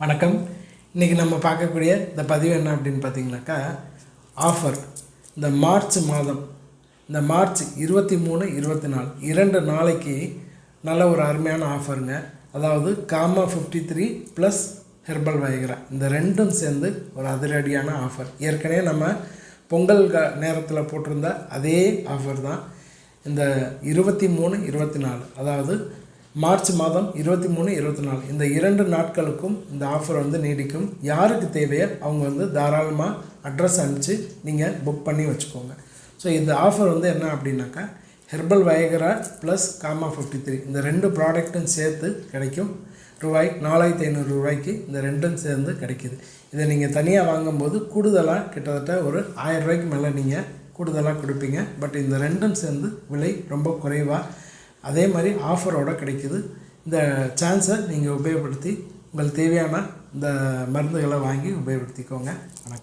வணக்கம். இன்றைக்கி நம்ம பார்க்கக்கூடிய இந்த பதிவு என்ன அப்படின்னு பார்த்தீங்கன்னாக்கா ஆஃபர் இந்த மார்ச் மாதம் இந்த மார்ச் இருபத்தி மூணு இருபத்தி நாலு இரண்டு நாளைக்கு நல்ல ஒரு அருமையான ஆஃபருங்க அதாவது Kama fifty three plus herbal Viagra இந்த ரெண்டும் சேர்ந்து ஒரு அதிரடியான ஆஃபர் ஏற்கனவே நம்ம பொங்கல் க நேரத்தில் போட்டிருந்த அதே ஆஃபர் தான். இந்த இருபத்தி மூணு இருபத்தி நாலு அதாவது மார்ச் மாதம் இருபத்தி மூணு இருபத்தி நாலு. இந்த இரண்டு நாட்களுக்கும் இந்த ஆஃபர் வந்து நீடிக்கும். யாருக்கு தேவையோ அவங்க வந்து தாராளமாக அட்ரஸ் அனுப்பிச்சு நீங்கள் புக் பண்ணி வச்சுக்கோங்க. ஸோ இந்த ஆஃபர் வந்து என்ன அப்படின்னாக்கா herbal Viagra plus Kama fifty three இந்த ரெண்டு ப்ராடக்ட்டும் சேர்த்து கிடைக்கும். ரூபாய் நாலாயிரத்தி ஐநூறு ரூபாய்க்கு இந்த ரெண்டும் சேர்ந்து கிடைக்கிது. இதை நீங்கள் தனியாக வாங்கும்போது கூடுதலாக கிட்டத்தட்ட ஒரு ஆயிரம் ரூபாய்க்கு மேலே நீங்கள் கூடுதலாக கொடுப்பீங்க. பட் இந்த ரெண்டும் சேர்ந்து விலை ரொம்ப குறைவாக அதே மாதிரி ஆஃபரோட கிடைக்குது. இந்த சான்ஸை நீங்கள் உபயோகப்படுத்தி உங்களுக்கு தேவையான இந்த மருந்துகளை வாங்கி உபயோகப்படுத்திக்கோங்க. வணக்கம்.